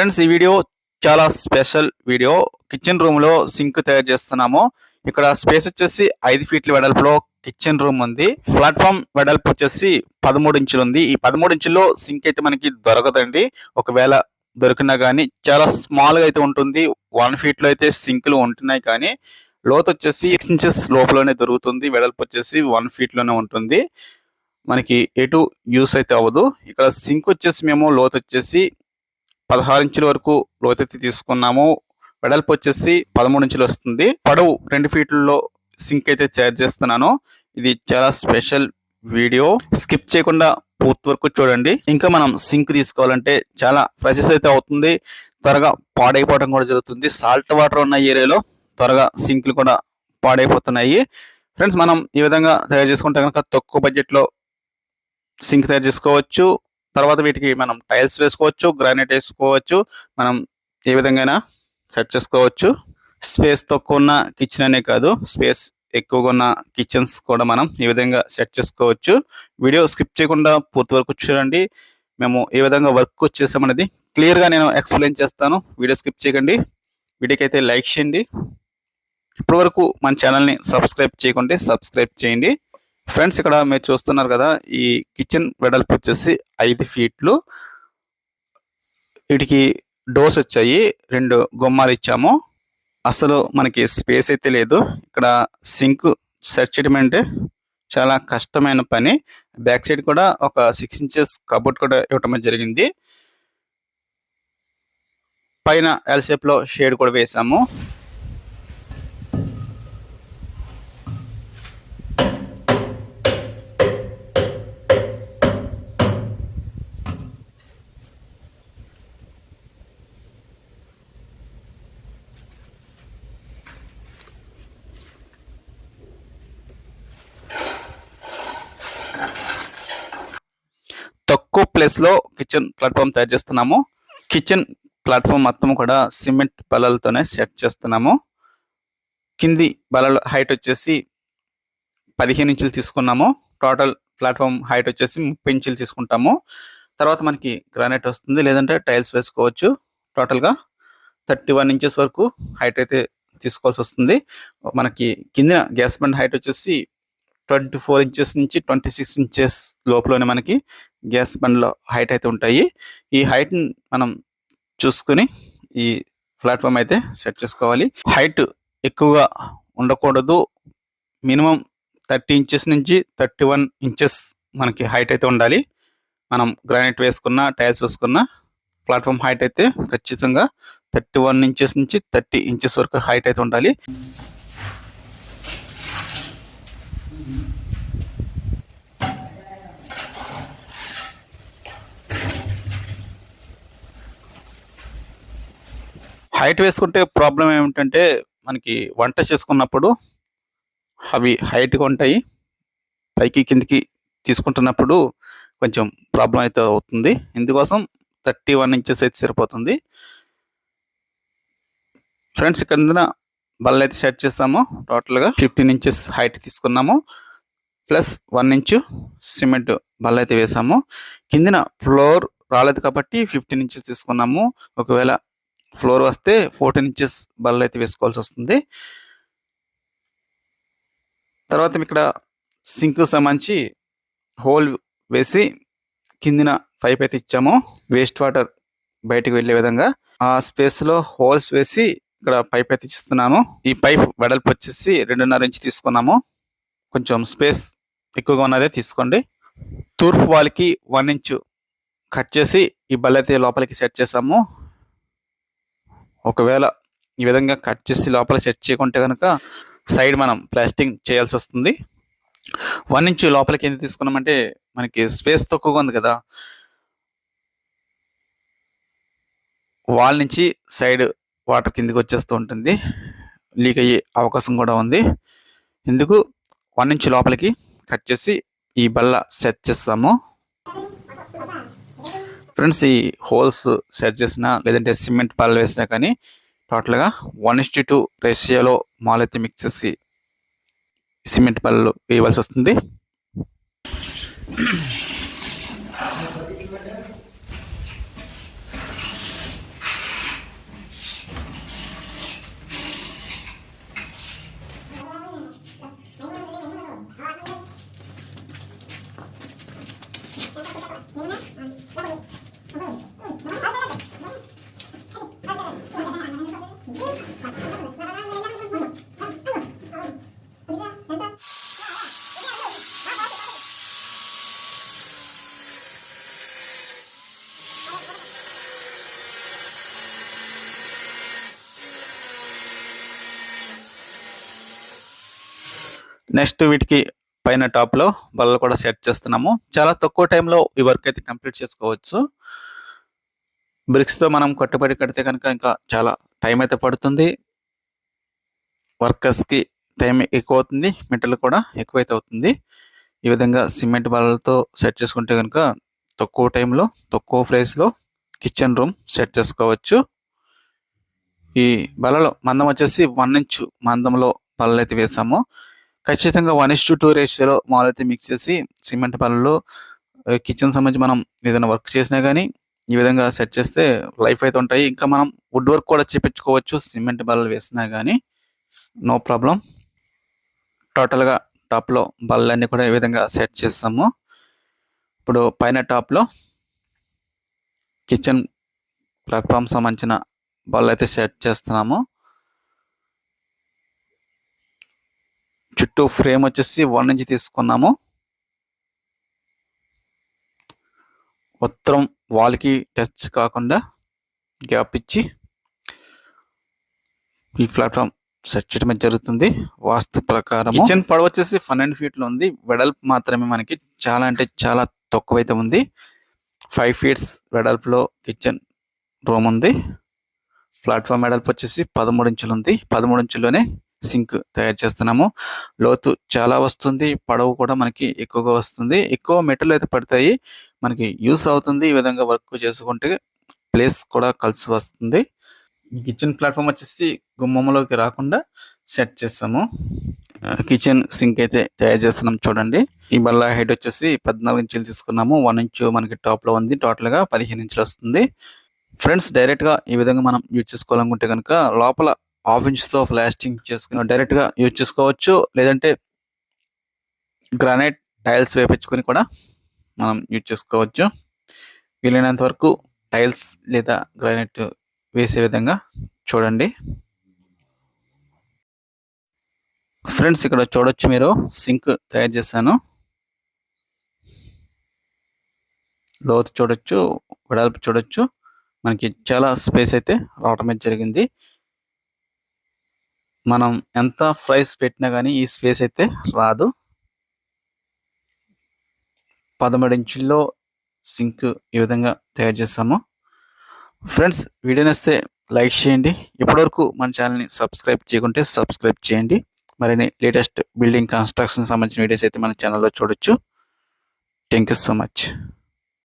Friends ఈ video చాలా special video. Kitchen రూమ్లో సింక్ తయారు చేస్తున్నాము. ఇక్కడ స్పేస్ వచ్చేసి ఐదు ఫీట్ల వెడల్పులో కిచెన్ రూమ్ ఉంది. ప్లాట్ఫామ్ వెడల్పు వచ్చేసి పదమూడు ఇంచులు ఉంది. ఈ పదమూడు ఇంచుల్లో సింక్ అయితే మనకి దొరకదండి. ఒకవేళ దొరికినా కానీ చాలా స్మాల్గా అయితే ఉంటుంది. వన్ ఫీట్లో అయితే సింకులు ఉంటున్నాయి కానీ లోతు వచ్చేసి సిక్స్ ఇంచెస్ లోపలనే దొరుకుతుంది. వెడల్పు వచ్చేసి వన్ ఫీట్లోనే ఉంటుంది. మనకి ఎటు యూస్ అయితే అవ్వదు. ఇక్కడ సింక్ వచ్చేసి మేము లోతు వచ్చేసి పదహారు ఇంచుల వరకు లోతెత్తి తీసుకున్నాము. వెడల్పు వచ్చేసి పదమూడు ఇంచులు వస్తుంది. పొడవు రెండు ఫీట్లలో సింక్ అయితే తయారు చేస్తున్నాను. ఇది చాలా స్పెషల్ వీడియో. స్కిప్ చేయకుండా పూర్తి వరకు చూడండి. ఇంకా మనం సింక్ తీసుకోవాలంటే చాలా ప్రెసెస్ అయితే అవుతుంది. త్వరగా పాడైపోవడం కూడా జరుగుతుంది. సాల్ట్ వాటర్ ఉన్న ఏరియాలో త్వరగా సింక్లు కూడా పాడైపోతున్నాయి. ఫ్రెండ్స్ మనం ఈ విధంగా తయారు చేసుకుంటే కనుక తక్కువ బడ్జెట్లో సింక్ తయారు చేసుకోవచ్చు. తర్వాత వీటికి మనం టైల్స్ వేసుకోవచ్చు గ్రానైట్ వేసుకోవచ్చు మనం ఏ విధంగా సెట్ చేసుకోవచ్చు. స్పేస్ తక్కువ ఉన్న కిచెన్ అనే కాదు స్పేస్ ఎక్కువగా ఉన్న కిచెన్స్ కూడా మనం ఈ విధంగా సెట్ చేసుకోవచ్చు. వీడియో స్కిప్ చేయకుండా పూర్తి వరకు చూడండి. మేము ఏ విధంగా వర్క్ చేసామనేది క్లియర్గా నేను ఎక్స్ప్లెయిన్ చేస్తాను. వీడియో స్కిప్ చేయకండి. వీడియోకి లైక్ చేయండి. ఇప్పటివరకు మన ఛానల్ని సబ్స్క్రైబ్ చేయకుంటే సబ్స్క్రైబ్ చేయండి. ఫ్రెండ్స్ ఇక్కడ మీరు చూస్తున్నారు కదా ఈ కిచెన్ వెడల్పు వచ్చేసి ఐదు ఫీట్లు. వీటికి డోర్స్ వచ్చాయి రెండు గుమ్మాలు ఇచ్చాము. అసలు మనకి స్పేస్ అయితే లేదు. ఇక్కడ సింక్ సెట్ చేయడం అంటే చాలా కష్టమైన పని. బ్యాక్ సైడ్ కూడా ఒక సిక్స్ ఇంచెస్ కబోర్డ్ కూడా ఇవ్వటం జరిగింది. పైన ఎల్ షేప్లో షేడ్ కూడా వేసాము. తక్కువ ప్లేస్లో కిచెన్ ప్లాట్ఫామ్ తయారు చేస్తున్నాము. కిచెన్ ప్లాట్ఫామ్ మొత్తం కూడా సిమెంట్ బల్లలతోనే సెట్ చేస్తున్నాము. కింది బలల హైట్ వచ్చేసి పదిహేను ఇంచులు తీసుకున్నాము. టోటల్ ప్లాట్ఫామ్ హైట్ వచ్చేసి ముప్పై ఇంచులు తీసుకుంటాము. తర్వాత మనకి గ్రానైట్ వస్తుంది. లేదంటే టైల్స్ వేసుకోవచ్చు. టోటల్గా థర్టీ వన్ ఇంచెస్ వరకు హైట్ అయితే తీసుకోవాల్సి వస్తుంది. మనకి కింద గ్యాస్ బండ్ హైట్ వచ్చేసి ట్వంటీ ఫోర్ ఇంచెస్ నుంచి ట్వంటీ సిక్స్ ఇంచెస్ లోపలనే మనకి గ్యాస్ బండ్లో హైట్ అయితే ఉంటాయి. ఈ హైట్ని మనం చూసుకుని ఈ ప్లాట్ఫామ్ అయితే సెట్ చేసుకోవాలి. హైట్ ఎక్కువగా ఉండకూడదు. మినిమం థర్టీ ఇంచెస్ నుంచి థర్టీ వన్ ఇంచెస్ మనకి హైట్ అయితే ఉండాలి. మనం గ్రానైట్ వేసుకున్న టైల్స్ వేసుకున్న ప్లాట్ఫామ్ హైట్ అయితే ఖచ్చితంగా థర్టీ వన్ ఇంచెస్ నుంచి థర్టీ ఇంచెస్ వరకు హైట్ అయితే ఉండాలి. హైట్ వేసుకుంటే ప్రాబ్లం ఏమిటంటే మనకి వంట చేసుకున్నప్పుడు అవి హైట్గా ఉంటాయి. పైకి కిందికి తీసుకుంటున్నప్పుడు కొంచెం ప్రాబ్లం అయితే అవుతుంది. ఇందుకోసం థర్టీ వన్ ఇంచెస్ అయితే సరిపోతుంది. ఫ్రెండ్స్ ఇక్కడ బల్ల అయితే సెట్ చేస్తాము టోటల్గా ఫిఫ్టీన్ ఇంచెస్ హైట్ తీసుకున్నాము. ప్లస్ వన్ ఇంచు సిమెంట్ బల్ల అయితే వేసాము. కిందిన ఫ్లోర్ రాలేదు కాబట్టి ఫిఫ్టీన్ ఇంచెస్ తీసుకున్నాము. ఒకవేళ ఫ్లోర్ వస్తే ఫోర్టీన్ ఇంచెస్ బల్ల అయితే వేసుకోవాల్సి వస్తుంది. తర్వాత ఇక్కడ సింక్ సంబంధించి హోల్ వేసి కిందిన పైప్ అయితే ఇచ్చాము. వేస్ట్ వాటర్ బయటకు వెళ్ళే విధంగా ఆ స్పేస్లో హోల్స్ వేసి ఇక్కడ పైప్ అయితే ఇస్తున్నాను ఈ పైప్ వెడల్పు వచ్చేసి రెండున్నర ఇంచ్ తీసుకున్నాము. కొంచెం స్పేస్ ఎక్కువగా ఉన్నదే తీసుకోండి. తూర్పు వాళ్ళకి వన్ ఇంచ్ కట్ చేసి ఈ బల్ల అయితే లోపలికి సెట్ చేసాము. ఒకవేళ ఈ విధంగా కట్ చేసి లోపల సెట్ చేయకుంటే కనుక సైడ్ మనం ప్లాస్టింగ్ చేయాల్సి వస్తుంది. వన్ ఇంచ్ లోపలికి ఎందుకు తీసుకున్నామంటే మనకి స్పేస్ తక్కువగా ఉంది కదా. వాల్ నుంచి సైడ్ వాటర్ కిందికి వచ్చేస్తూ ఉంటుంది. లీక్ అయ్యే అవకాశం కూడా ఉంది. ఎందుకు? వన్ ఇంచ్ లోపలికి కట్ చేసి ఈ బల్ల సెట్ చేస్తాము. ఫ్రెండ్స్ ఈ హోల్స్ సెట్ చేసిన లేదంటే సిమెంట్ పాలు వేసినా కానీ టోటల్గా వన్ ఇస్టీ టూ రేషియోలో మాల్ అయితే మిక్స్ చేసి సిమెంట్ పళ్ళు వేయవలసి వస్తుంది. నెక్స్ట్ వీటికి పైన టాప్లో బల్లలు కూడా సెట్ చేస్తున్నాము. చాలా తక్కువ టైంలో ఈ వర్క్ అయితే కంప్లీట్ చేసుకోవచ్చు. బ్రిక్స్తో మనం కట్టుబడి కడితే కనుక ఇంకా చాలా టైం అయితే పడుతుంది. వర్కర్స్కి టైం ఎక్కువ అవుతుంది మెటల్ కూడా ఎక్కువైతే అవుతుంది. ఈ విధంగా సిమెంట్ బల్లలతో సెట్ చేసుకుంటే కనుక తక్కువ టైంలో తక్కువ ప్రైస్లో కిచెన్ రూమ్ సెట్ చేసుకోవచ్చు. ఈ బలలో మందం వచ్చేసి వన్ ఇంచు మందంలో బల్లలు అయితే వేసాము. ఖచ్చితంగా వన్ ఇస్ టు టూ రేషియోలో మాల్ అయితే మిక్స్ చేసి సిమెంట్ బల్లలు కిచెన్ సంబంధించి మనం ఏదైనా వర్క్ చేసినా కానీ ఈ విధంగా సెట్ చేస్తే లైఫ్ అయితే ఉంటాయి. ఇంకా మనం వుడ్ వర్క్ కూడా చేపించుకోవచ్చు. సిమెంట్ బల్లలు వేసినా కానీ నో ప్రాబ్లం టోటల్గా టాప్లో బల్లన్నీ కూడా ఈ విధంగా సెట్ చేస్తాము. ఇప్పుడు పైన టాప్లో కిచెన్ ప్లాట్ఫామ్ సంబంధించిన బల్ల అయితే సెట్ చేస్తున్నాము. చుట్టూ ఫ్రేమ్ వచ్చేసి వన్ ఇంచ్ తీసుకున్నాము. ఉత్తరం వాల్కి టచ్ కాకుండా గ్యాప్ ఇచ్చి ఈ ప్లాట్ఫామ్ సెట్ చేయడం జరుగుతుంది. వాస్తు ప్రకారం కిచెన్ పొడవు వచ్చేసి పన్నెండు ఫీట్లు ఉంది. వెడల్పు మాత్రమే మనకి చాలా అంటే చాలా తక్కువైతే ఉంది. ఫైవ్ ఫీట్స్ వెడల్పులో కిచెన్ రూమ్ ఉంది. ప్లాట్ఫామ్ వెడల్పు వచ్చేసి పదమూడు ఇంచులు ఉంది. పదమూడు ఇంచుల్లోనే సింక్ తయారు చేస్తున్నాము. లోతు చాలా వస్తుంది పడవ కూడా మనకి ఎక్కువగా వస్తుంది. ఎక్కువ మెటల్ అయితే పడతాయి మనకి యూస్ అవుతుంది ఈ విధంగా వర్క్ చేసుకుంటే ప్లేస్ కూడా కలిసి వస్తుంది. కిచెన్ ప్లాట్ఫామ్ వచ్చేసి గుమ్మంలోకి రాకుండా సెట్ చేస్తాము. కిచెన్ సింక్ అయితే తయారు చేస్తున్నాం చూడండి. ఈ బల్ల హైట్ వచ్చేసి పద్నాలుగు ఇంచులు తీసుకున్నాము. వన్ ఇంచు మనకి టాప్లో ఉంది. టోటల్గా పదిహేను ఇంచులు వస్తుంది. ఫ్రెండ్స్ డైరెక్ట్గా ఈ విధంగా మనం యూజ్ చేసుకోవాలనుకుంటే కనుక లోపల హాఫ్ ఇంచ్తో ప్లాస్టింగ్ చేసుకుని డైరెక్ట్గా యూజ్ చేసుకోవచ్చు. లేదంటే గ్రానైట్ టైల్స్ వేపించుకొని కూడా మనం యూజ్ చేసుకోవచ్చు. వీలైనంత వరకు టైల్స్ లేదా గ్రానైట్ వేసే విధంగా చూడండి. ఫ్రెండ్స్ ఇక్కడ చూడొచ్చు మీరు. సింక్ తయారు చేశాను. లోతు చూడొచ్చు వెడల్పు చూడొచ్చు. మనకి చాలా స్పేస్ అయితే రావటం అయితే జరిగింది. మనం ఎంత ప్రైస్ పెట్టినా కానీ ఈ స్పేస్ అయితే రాదు. పదమూడు ఇంచుల్లో సింక్ ఈ విధంగా తయారు చేస్తాము. ఫ్రెండ్స్ వీడియో నస్తే లైక్ చేయండి. ఇప్పటివరకు మన ఛానల్ని సబ్స్క్రైబ్ చేయకుంటే సబ్స్క్రైబ్ చేయండి. మరిన్ని లేటెస్ట్ బిల్డింగ్ కన్స్ట్రక్షన్ సంబంధించిన వీడియోస్ అయితే మన ఛానల్లో చూడొచ్చు. Thank you so much.